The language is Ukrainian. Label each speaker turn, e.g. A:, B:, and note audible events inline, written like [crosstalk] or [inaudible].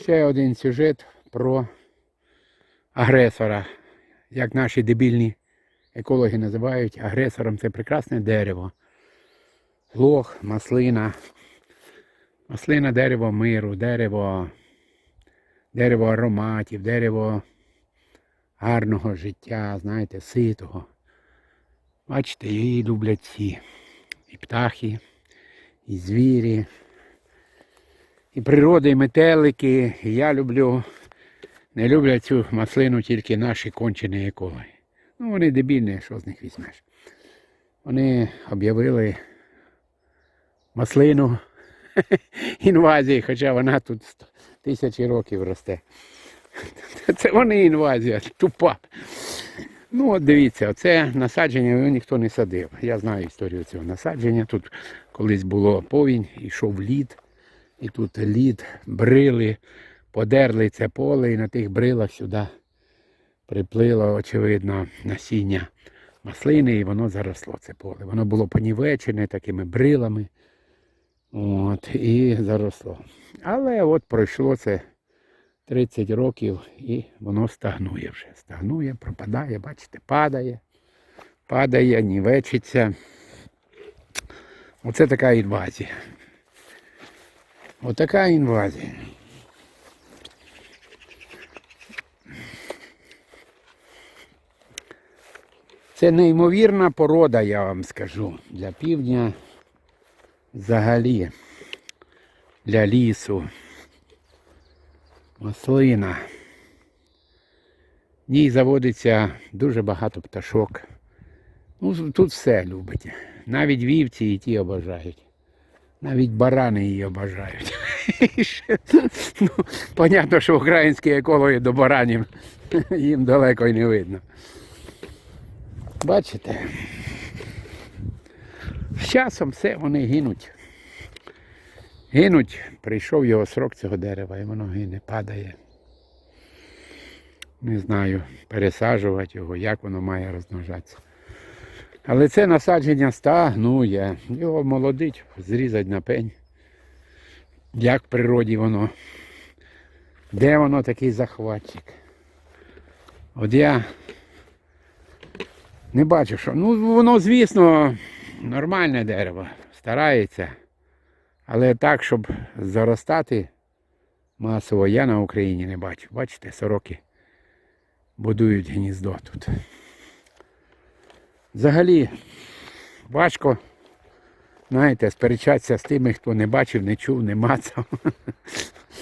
A: Ще один сюжет про агресора. Як наші дебільні екологи називають агресором це прекрасне дерево. Лох, маслина. Маслина дерево миру, дерево, дерево ароматів, дерево гарного життя, знаєте, ситого. Бачите, її люблять всі. І птахи, і звірі, і природа, і метелики. Я люблю, не люблять цю маслину тільки наші кончені екологи. Ну, вони дебільні, що з них візьмеш. Вони об'явили маслину [laughs] інвазії, хоча вона тут тисячі років росте. [laughs] Це вони інвазія, тупа. Ну, от дивіться, це насадження його ніхто не садив. Я знаю історію цього насадження. Тут колись було повінь, йшов лід, і тут лід, брили, подерли це поле, і на тих брилах сюди приплило, очевидно, насіння маслини, і воно заросло це поле. Воно було понівечене такими брилами. От, і заросло. Але от пройшло це 30 років і воно стагнує вже. Стагнує, пропадає, бачите, падає, падає, нівечиться. Оце така інвазія. Отака інвазія. Це неймовірна порода, я вам скажу, для півдня взагалі, для лісу. Маслина. В ній заводиться дуже багато пташок. Ну, тут все любить. Навіть вівці і ті обожають. Навіть барани її обожають. [laughs] І ну, понятно, що українські екологи до баранів [laughs] їм далеко й не видно. Бачите? З часом все вони гинуть. Гинуть, прийшов його срок цього дерева, і воно гине, падає. Не знаю, пересаджувати його, як воно має розмножатися. Але це насадження стагнує. Його молодить, зрізать на пень. Як в природі воно. Де воно такий захватчик? От я не бачу, що. Ну, воно, звісно, нормальне дерево, старається. Але так, щоб заростати масово, я на Україні не бачу. Бачите, сороки будують гніздо тут. Взагалі важко, знаєте, сперечатися з тими, хто не бачив, не чув, не мацав.